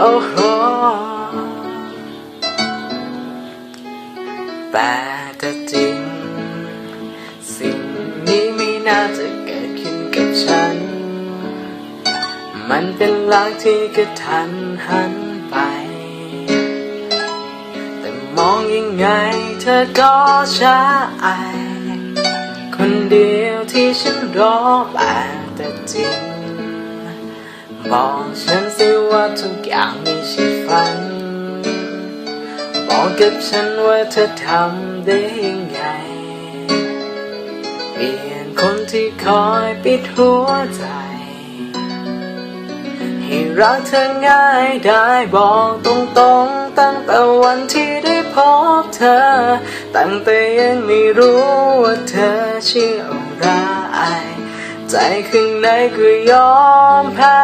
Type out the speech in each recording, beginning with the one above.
โอ้โหแต่จะจริง สิ่งนี้ไม่น่าจะเกิดขึ้นกับฉัน มันเป็นรังที่กระทันหันไป แต่มองยังไงเธอก็ช้าไอคนเดียวที่ฉันรอแแต่จริง บอกฉันสิ ว่าทุกอย่างไม่ใช่ฝัน บอกกับฉันว่าเธอทำได้ยังไง เปลี่ยนคนที่คอยปิดหัวใจ ให้รักเธอง่ายได้บอกตรงๆ ตั้งแต่วันที่ได้พบเธอ ตั้งแต่ยังไม่รู้ว่าเธอชื่ออะไร ใจข้างในก็ยอมแพ้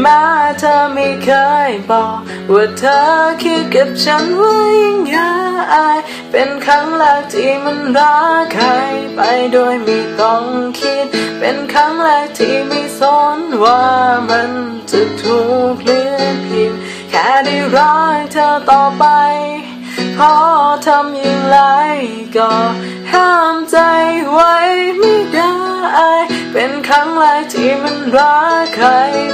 แม้เธอไม่เคยบอก ว่าเธอคิดกับฉันว่ายังไงเป็นครั้งแรกที่มันรักใครไปโดยไม่ต้องคิด เป็นครั้งแรกที่ไม่สนว่ามันจะถูกหรือผิด แค่ได้รักเธอต่อไปพอทำอย่างไรก็ห้ามใจไว้ ที่มันรักใคร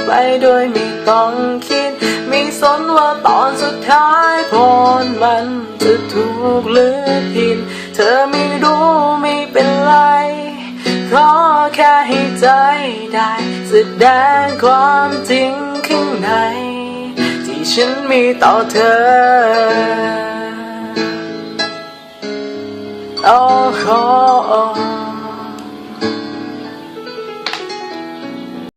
ไปโดยไม่ต้องคิด ไม่สนว่าตอนสุดท้ายผลมันจะถูกหรือผิด เธอไม่รู้ไม่เป็นไรขอแค่ให้ใจได้แสดงความจริงข้างใน ที่ฉันมีต่อเธอ โอ้โห